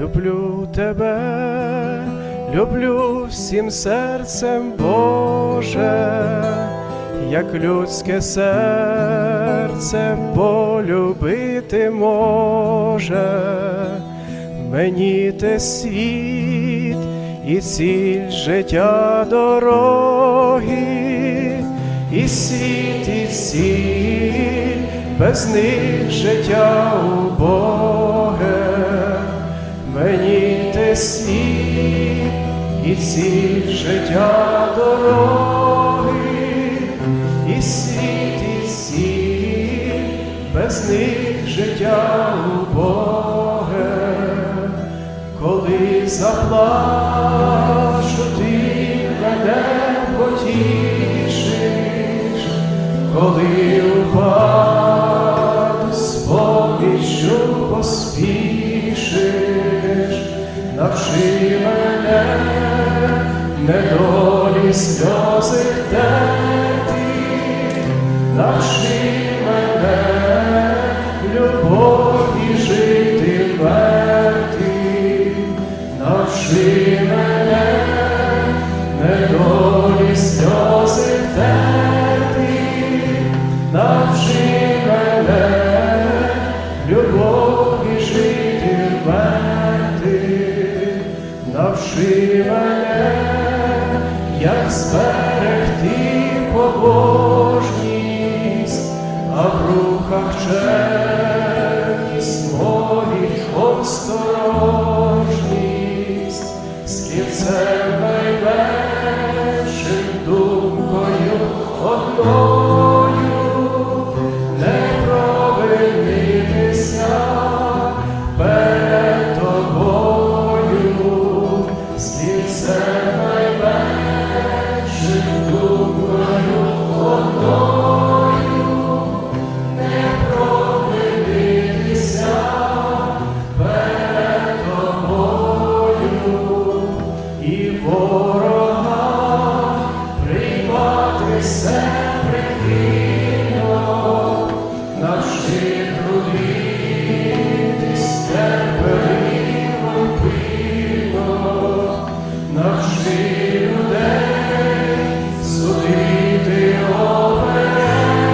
люблю тебе, люблю всім серцем Боже, як людське серце полюбити може, мені те світ і ціль життя дороги, і світ, і ціль, без них життя убоге, світ і ціль життя дороги, і світ, і ціль, без них життя убоге, коли заплачу, ти мене потішиш, коли навчи мене любові жити вверти, навчи мене недолі сльози терти, навчи мене любові жити вверти, навчи мене, як зберегти все прихильно, навчи трудитись терпеливо пильно, людей судити обережно,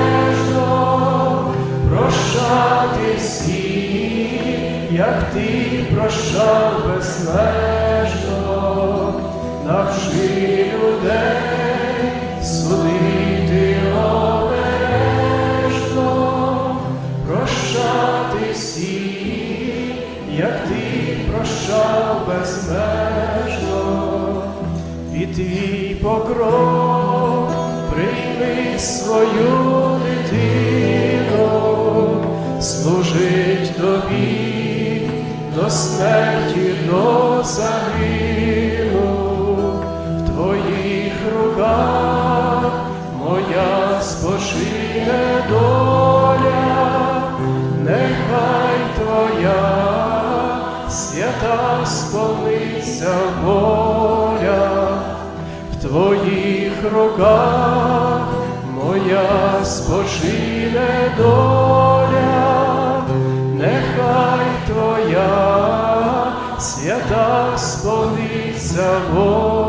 прощати як ти прощав безмежно, навчи людей як ти прощав безмежно, і твій покров прийми свою дитину, служить тобі до смерті, до загину, свята сповниться воля, в твоїх руках моя спочине доля, нехай твоя свята сповниться воля.